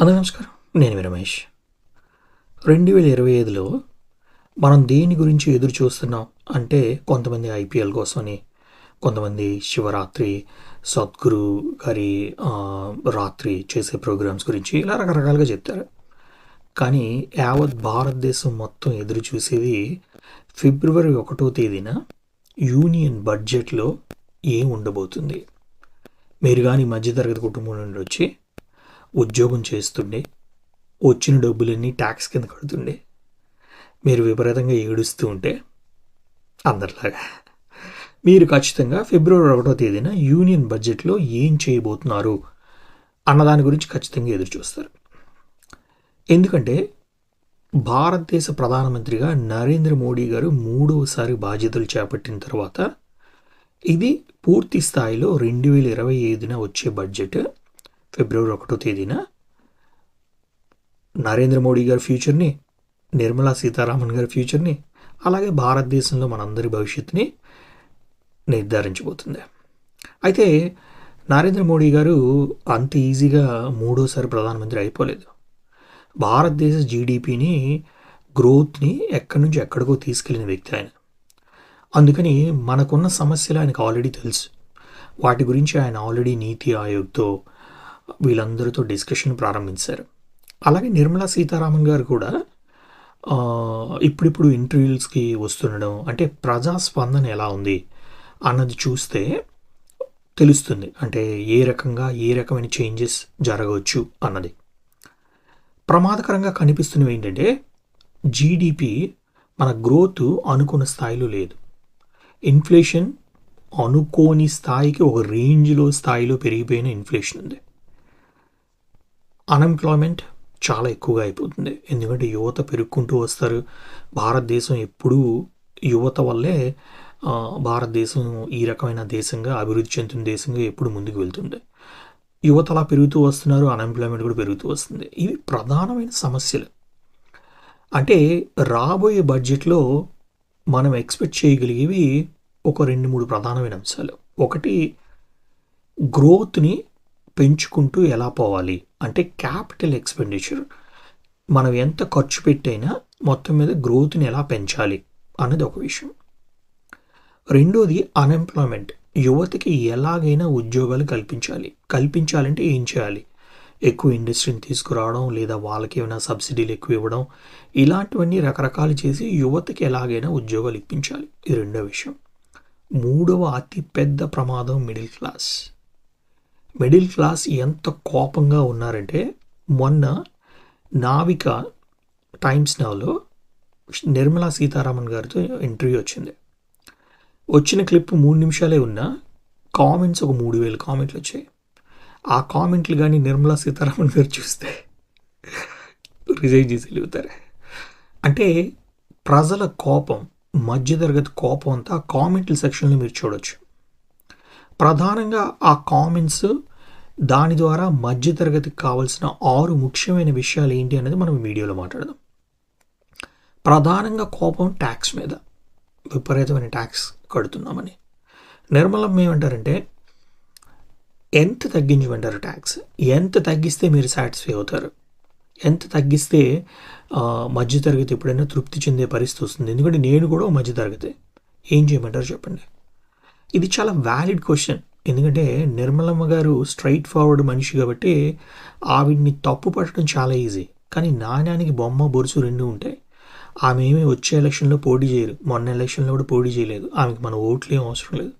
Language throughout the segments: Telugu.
అందరూ నమస్కారం. నేను మీ రమేష్. రెండు వేల ఇరవై ఐదులో మనం దేని గురించి ఎదురు చూస్తున్నాం అంటే కొంతమంది ఐపీఎల్ కోసమని కొంతమంది శివరాత్రి సద్గురు గారి రాత్రి చేసే ప్రోగ్రామ్స్ గురించి ఇలా రకరకాలుగా చెప్తారు. కానీ యావత్ భారతదేశం మొత్తం ఎదురు చూసేది ఫిబ్రవరి ఒకటో తేదీన యూనియన్ బడ్జెట్లో ఏం ఉండబోతుంది? మీరు కానీ మధ్యతరగతి కుటుంబం నుండి వచ్చి ఉద్యోగం చేస్తుండే వచ్చిన డబ్బులన్నీ ట్యాక్స్ కింద కడుతుండే. మీరు విపరీతంగా ఏడుస్తూ ఉంటే అందరిలాగా. మీరు ఖచ్చితంగా ఫిబ్రవరి ఒకటో తేదీన యూనియన్ బడ్జెట్లో ఏం చేయబోతున్నారు అన్నదాని గురించి ఖచ్చితంగా ఎదురు చూస్తారు. ఎందుకంటే భారతదేశ ప్రధానమంత్రిగా నరేంద్ర మోడీ గారు మూడవసారి బాధ్యతలు చేపట్టిన తర్వాత ఇది పూర్తి స్థాయిలో రెండు వేల ఇరవై ఐదున వచ్చే బడ్జెట్. ఫిబ్రవరి ఒకటో తేదీన నరేంద్ర మోడీ గారి ఫ్యూచర్ని నిర్మలా సీతారామన్ గారి ఫ్యూచర్ని అలాగే భారతదేశంలో మనందరి భవిష్యత్తుని నిర్ధారించబోతుంది. అయితే నరేంద్ర మోడీ గారు అంత ఈజీగా మూడోసారి ప్రధానమంత్రి అయిపోలేదు. భారతదేశ జీడిపిని గ్రోత్ని ఎక్కడి నుంచి ఎక్కడికో తీసుకెళ్ళిన వ్యక్తి ఆయన. అందుకని మనకున్న సమస్యలు ఆయనకు ఆల్రెడీ తెలుసు. వాటి గురించి ఆయన ఆల్రెడీ నీతి ఆయోగ్తో వీళ్ళందరితో డిస్కషన్ ప్రారంభించారు. అలాగే నిర్మలా సీతారామన్ గారు కూడా ఇప్పుడిప్పుడు ఇంటర్వ్యూస్కి వస్తుండడం అంటే ప్రజాస్పందన ఎలా ఉంది అన్నది చూస్తే తెలుస్తుంది. అంటే ఏ రకంగా ఏ రకమైన చేంజెస్ జరగవచ్చు అన్నది. ప్రమాదకరంగా కనిపిస్తున్నవి ఏంటంటే జీడిపి మన గ్రోత్ అనుకున్న స్థాయిలో లేదు. ఇన్ఫ్లేషన్ అనుకోని స్థాయికి ఒక రేంజ్లో స్థాయిలో పెరిగిపోయిన ఇన్ఫ్లేషన్ ఉంది. అన్ఎంప్లాయ్మెంట్ చాలా ఎక్కువగా అయిపోతుంది. ఎందుకంటే యువత పెరుక్కుంటూ వస్తారు. భారతదేశం ఎప్పుడూ యువత వల్లే భారతదేశం ఈ రకమైన దేశంగా అభివృద్ధి చెందుతున్న దేశంగా ఎప్పుడు ముందుకు వెళ్తుంది. యువత అలా పెరుగుతూ వస్తున్నారు అన్ఎంప్లాయ్మెంట్ కూడా పెరుగుతూ వస్తుంది. ఇవి ప్రధానమైన సమస్యలు. అంటే రాబోయే బడ్జెట్లో మనం ఎక్స్పెక్ట్ చేయగలిగేవి ఒక రెండు మూడు ప్రధానమైన అంశాలు. ఒకటి గ్రోత్ని పెంచుకుంటూ ఎలా పోవాలి? అంటే క్యాపిటల్ ఎక్స్పెండిచర్ మనం ఎంత ఖర్చు పెట్టైనా మొత్తం మీద గ్రోత్ని ఎలా పెంచాలి అన్నది ఒక విషయం. రెండోది అన్ఎంప్లాయ్మెంట్ యువతకి ఎలాగైనా ఉద్యోగాలు కల్పించాలి. కల్పించాలంటే ఏం చేయాలి? ఎక్కువ ఇండస్ట్రీని తీసుకురావడం లేదా వాళ్ళకి ఏమైనా సబ్సిడీలు ఎక్కువ ఇవ్వడం ఇలాంటివన్నీ రకరకాలు చేసి యువతకి ఎలాగైనా ఉద్యోగాలు ఇప్పించాలి. ఇది రెండో విషయం. మూడవ అతి పెద్ద ప్రమాదం మిడిల్ క్లాస్. మిడిల్ క్లాస్ ఎంత కోపంగా ఉన్నారంటే మొన్న నావిక టైమ్స్ నవ్లో నిర్మలా సీతారామన్ గారితో ఇంటర్వ్యూ వచ్చింది. వచ్చిన క్లిప్ మూడు నిమిషాలే ఉన్నా కామెంట్స్ ఒక మూడు వేల కామెంట్లు వచ్చాయి. ఆ కామెంట్లు కానీ నిర్మలా సీతారామన్ గారు చూస్తే రిజైన్ చేసి వెళ్ళిపోతారు. అంటే ప్రజల కోపం మధ్యతరగతి కోపం అంతా కామెంట్ల సెక్షన్లో మీరు చూడొచ్చు. ప్రధానంగా ఆ కామెంట్స్ దాని ద్వారా మధ్యతరగతికి కావాల్సిన ఆరు ముఖ్యమైన విషయాలు ఏంటి అనేది మనం వీడియోలో మాట్లాడదాం. ప్రధానంగా కోపం ట్యాక్స్ మీద విపరీతమైన ట్యాక్స్ కడుతున్నామని. నిర్మలం ఏమంటారంటే ఎంత తగ్గించమంటారు ట్యాక్స్ ఎంత తగ్గిస్తే మీరు సాటిస్ఫై అవుతారు? ఎంత తగ్గిస్తే మధ్యతరగతి ఎప్పుడైనా తృప్తి చెందే పరిస్థితి వస్తుంది? ఎందుకంటే నేను కూడా మధ్యతరగతి. ఏం చేయమంటారు చెప్పండి? ఇది చాలా వ్యాలిడ్ క్వశ్చన్ ఎందుకంటే నిర్మలమ్మ గారు స్ట్రైట్ ఫార్వర్డ్ మనిషి కాబట్టి ఆవిడ్ని తప్పు పట్టడం చాలా ఈజీ కానీ నాణ్యానికి బొమ్మ బొరుసు రెండు ఉంటాయి ఆమె ఏమి వచ్చే ఎలక్షన్లో పోటీ చేయరు. మొన్న ఎలక్షన్లో కూడా పోటీ చేయలేదు. ఆమెకి మన ఓట్లు ఏం అవసరం లేదు.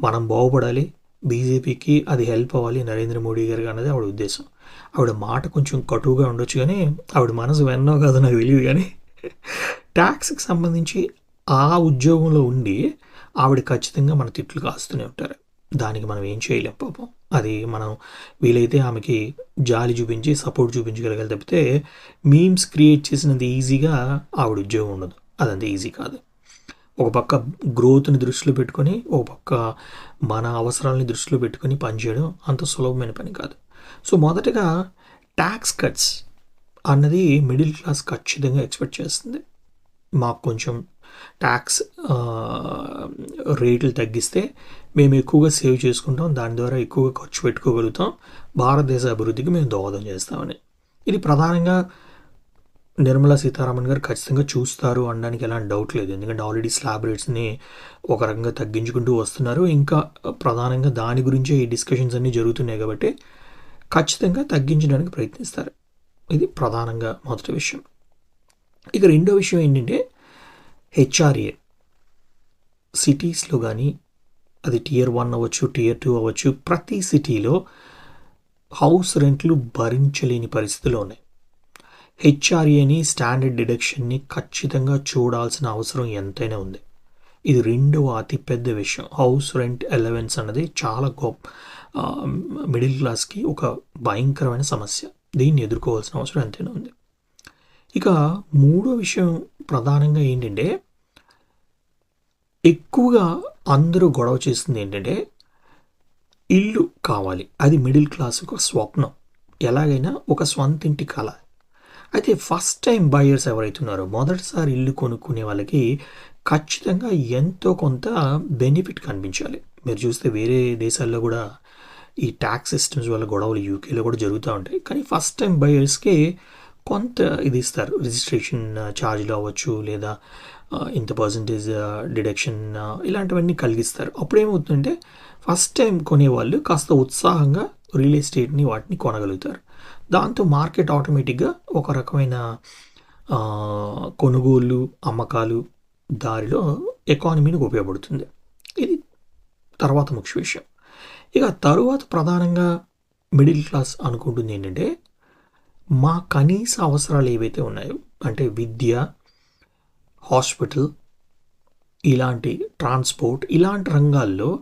మనం బాగుపడాలి. బీజేపీకి అది హెల్ప్ అవ్వాలి. నరేంద్ర మోడీ గారికి అన్నది ఆవిడ ఉద్దేశం. ఆవిడ మాట కొంచెం కటువుగా ఉండొచ్చు కానీ ఆవిడ మనసు వెన్నో కాదో నాకు తెలియదు కానీ ట్యాక్స్కి సంబంధించి ఆ ఉద్యోగంలో ఉండి ఆవిడ ఖచ్చితంగా మన తిట్లు కాస్తూనే ఉంటారు. దానికి మనం ఏం చేయలేం పాపం. అది మనం వీలైతే ఆమెకి జాలి చూపించి సపోర్ట్ చూపించగలగాలి తప్పితే మీమ్స్ క్రియేట్ చేసినంత ఈజీగా ఆవిడ ఉద్యోగం ఉండదు. అదంత ఈజీ కాదు. ఒక పక్క గ్రోత్ని దృష్టిలో పెట్టుకొని ఒక పక్క మన అవసరాలని దృష్టిలో పెట్టుకొని పనిచేయడం అంత సులభమైన పని కాదు. సో మొదటగా ట్యాక్స్ కట్స్ అన్నది మిడిల్ క్లాస్ ఖచ్చితంగా ఎక్స్పెక్ట్ చేస్తుంది. మాకు కొంచెం ట్యాక్స్ రేట్లు uh, తగ్గిస్తే మేము ఎక్కువగా సేవ్ చేసుకుంటాం. దాని ద్వారా ఎక్కువగా ఖర్చు పెట్టుకోగలుగుతాం. భారతదేశ అభివృద్ధికి మేము దోహదం చేస్తామని. ఇది ప్రధానంగా నిర్మలా సీతారామన్ గారు ఖచ్చితంగా చూస్తారు అనడానికి ఎలాంటి డౌట్ లేదు. ఎందుకంటే ఆల్రెడీ స్లాబ్ రేట్స్ని ఒక రకంగా తగ్గించుకుంటూ వస్తున్నారు. ఇంకా ప్రధానంగా దాని గురించే ఈ డిస్కషన్స్ అన్నీ జరుగుతున్నాయి కాబట్టి ఖచ్చితంగా తగ్గించడానికి ప్రయత్నిస్తారు. ఇది ప్రధానంగా మొదటి విషయం. ఇక రెండో విషయం ఏంటంటే హెచ్ఆర్ఏ. సిటీస్లో కానీ అది టియర్ వన్ అవ్వచ్చు టియర్ టూ అవ్వచ్చు ప్రతి సిటీలో హౌస్ రెంట్లు భరించలేని పరిస్థితిలో ఉన్నాయి. హెచ్ఆర్ఏని స్టాండర్డ్ డిడక్షన్ని ఖచ్చితంగా చూడాల్సిన అవసరం ఎంతైనా ఉంది. ఇది రెండవ అతిపెద్ద విషయం. హౌస్ రెంట్ ఎలవెన్స్ అన్నది చాలా గొప్ప మిడిల్ క్లాస్కి ఒక భయంకరమైన సమస్య. దీన్ని ఎదుర్కోవాల్సిన అవసరం ఎంతైనా ఉంది. ఇక మూడో విషయం ప్రధానంగా ఏంటంటే ఎక్కువగా అందరూ గొడవ చేస్తుంది ఏంటంటే ఇల్లు కావాలి. అది మిడిల్ క్లాస్ ఒక స్వప్నం. ఎలాగైనా ఒక స్వంత ఇంటి కళ. అయితే ఫస్ట్ టైం బయర్స్ ఎవరైతే ఉన్నారో మొదటిసారి ఇల్లు కొనుక్కునే వాళ్ళకి ఖచ్చితంగా ఎంతో కొంత బెనిఫిట్ కనిపించాలి. మీరు చూస్తే వేరే దేశాల్లో కూడా ఈ ట్యాక్స్ సిస్టమ్స్ వల్ల గొడవలు యూకేలో కూడా జరుగుతూ ఉంటాయి. కానీ ఫస్ట్ టైం బయర్స్కి కొంత ఇది ఇస్తారు. రిజిస్ట్రేషన్ ఛార్జ్లు uh, అవ్వచ్చు లేదా uh, ఇంత పర్సంటేజ్ డిడక్షన్ uh, ఇలాంటివన్నీ కలిగిస్తారు. అప్పుడేమవుతుందంటే ఫస్ట్ టైం కొనేవాళ్ళు కాస్త ఉత్సాహంగా రియల్ ఎస్టేట్ని వాటిని కొనగలుగుతారు. దాంతో మార్కెట్ ఆటోమేటిక్గా ఒక రకమైన కొనుగోళ్ళు అమ్మకాలు దారిలో ఎకానమీకి ఉపయోగపడుతుంది. ఇది తర్వాత ముఖ్య విషయం. ఇక తరువాత ప్రధానంగా మిడిల్ క్లాస్ అనుకుంటుంది ఏంటంటే మా కనీస అవసరాలు ఏవైతే ఉన్నాయో అంటే విద్య హాస్పిటల్ ఇలాంటి ట్రాన్స్పోర్ట్ ఇలాంటి రంగాల్లో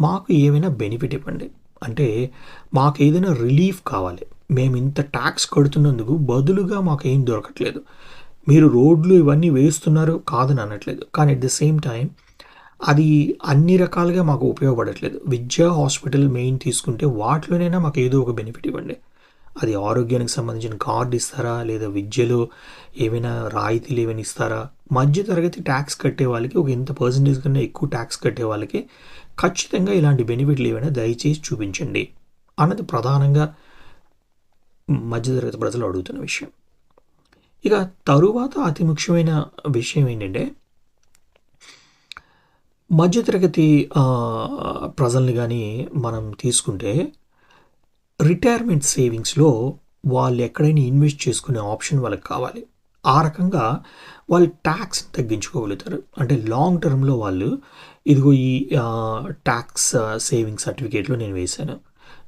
మాకు ఏమైనా బెనిఫిట్ ఇవ్వండి. అంటే మాకు ఏదైనా రిలీఫ్ కావాలి. మేము ఇంత ట్యాక్స్ కడుతున్నందుకు బదులుగా మాకు ఏం దొరకట్లేదు. మీరు రోడ్లు ఇవన్నీ వేస్తున్నారు కాదని అనట్లేదు. కానీ అట్ ద సేమ్ టైం అది అన్ని రకాలుగా మాకు ఉపయోగపడట్లేదు. విద్య హాస్పిటల్ మెయిన్ తీసుకుంటే వాటిలోనైనా మాకు ఏదో ఒక బెనిఫిట్ ఇవ్వండి. అది ఆరోగ్యానికి సంబంధించిన కార్డు ఇస్తారా? లేదా విద్యలో ఏమైనా రాయితీలు ఏమైనా ఇస్తారా? మధ్య తరగతి ట్యాక్స్ కట్టే వాళ్ళకి ఒక ఇంత పర్సంటేజ్ కన్నా ఎక్కువ ట్యాక్స్ కట్టే వాళ్ళకి ఖచ్చితంగా ఇలాంటి బెనిఫిట్లు ఏమైనా దయచేసి చూపించండి. అన్నది ప్రధానంగా మధ్యతరగతి ప్రజలు అడుగుతున్న విషయం. ఇక తరువాత అతి ముఖ్యమైన విషయం ఏంటంటే మధ్యతరగతి ప్రజల్ని కానీ మనం తీసుకుంటే రిటైర్మెంట్ సేవింగ్స్లో వాళ్ళు ఎక్కడైనా ఇన్వెస్ట్ చేసుకునే ఆప్షన్ వాళ్ళకి కావాలి. ఆ రకంగా వాళ్ళు ట్యాక్స్ తగ్గించుకోగలుగుతారు. అంటే లాంగ్ టర్మ్లో వాళ్ళు ఇదిగో ఈ ట్యాక్స్ సేవింగ్ సర్టిఫికేట్లో నేను వేశాను.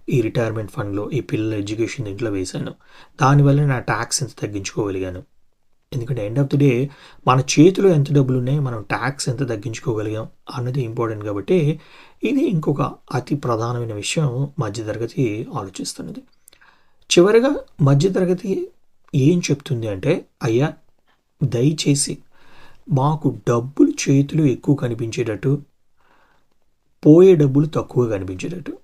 ఈ రిటైర్మెంట్ ఫండ్లో ఈ పిల్లల ఎడ్యుకేషన్ దీంట్లో వేశాను. దానివల్ల నా ట్యాక్స్ ఎంత తగ్గించుకోగలిగాను? ఎందుకంటే ఎండ్ ఆఫ్ ది డే మన చేతిలో ఎంత డబ్బులు ఉన్నాయి మనం ట్యాక్స్ ఎంత తగ్గించుకోగలిగాం అన్నది ఇంపార్టెంట్ కాబట్టి ఇది ఇంకొక అతి ప్రధానమైన విషయం మధ్యతరగతి ఆలోచిస్తున్నది. చివరిగా మధ్యతరగతి ఏం చెప్తుంది అంటే అయ్యా దయచేసి మాకు డబ్బులు చేతులు ఎక్కువ కనిపించేటట్టు పోయే డబ్బులు తక్కువ కనిపించేటట్టు.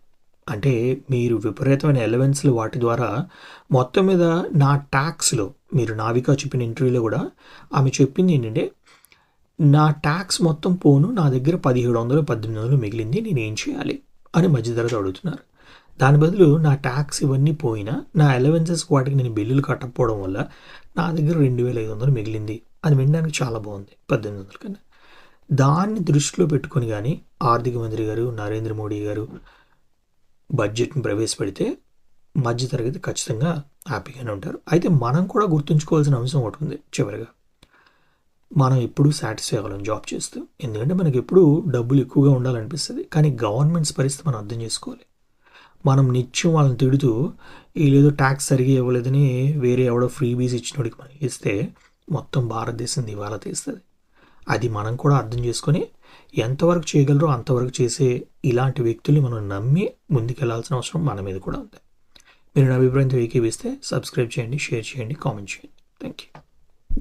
అంటే మీరు విపరీతమైన ఎలవెన్స్లు వాటి ద్వారా మొత్తం మీద నా ట్యాక్స్లో మీరు నావికా చెప్పిన ఇంటర్వ్యూలో కూడా ఆమె చెప్పింది ఏంటంటే నా ట్యాక్స్ మొత్తం పోను నా దగ్గర పదిహేడు వందలు పద్దెనిమిది వందలు మిగిలింది నేను ఏం చేయాలి? అని మధ్యధరతో అడుగుతున్నారు. దాని బదులు నా ట్యాక్స్ ఇవన్నీ పోయినా నా అలవెన్సెస్ వాటికి నేను బిల్లులు కట్టకపోవడం వల్ల నా దగ్గర రెండు వేల ఐదు వందలు మిగిలింది అది వినడానికి చాలా బాగుంది పద్దెనిమిది వందల కన్నా. దాన్ని దృష్టిలో పెట్టుకొని కానీ ఆర్థిక మంత్రి గారు నరేంద్ర మోడీ గారు బడ్జెట్ని ప్రవేశపెడితే మధ్యతరగతి ఖచ్చితంగా హ్యాపీగానే ఉంటారు. అయితే మనం కూడా గుర్తుంచుకోవాల్సిన అంశం ఒకటి ఉంది చివరిగా. మనం ఎప్పుడూ సాటిస్ఫై అవ్వలేం జాబ్ చేస్తూ. ఎందుకంటే మనకి ఎప్పుడు డబ్బులు ఎక్కువగా ఉండాలనిపిస్తుంది. కానీ గవర్నమెంట్స్ పరిస్థితి మనం అర్థం చేసుకోవాలి. మనం నిత్యం వాళ్ళని తిడుతూ వీళ్ళేదో ట్యాక్స్ సరిగా ఇవ్వలేదని వేరే ఎవడో ఫ్రీ బీస్ ఇచ్చినోడికి మనం ఇస్తే మొత్తం భారతదేశం దివాలా తీస్తుంది. అది మనం కూడా అర్థం చేసుకొని ఎంతవరకు చేయగలరో అంతవరకు చేసే ఇలాంటి వ్యక్తుల్ని మనం నమ్మి ముందుకెళ్ళాల్సిన అవసరం మన మీద కూడా ఉంది. మీరు నా అభిప్రాయంతో ఏకీవిస్తే సబ్స్క్రైబ్ చేయండి షేర్ చేయండి కామెంట్ చేయండి. Thank you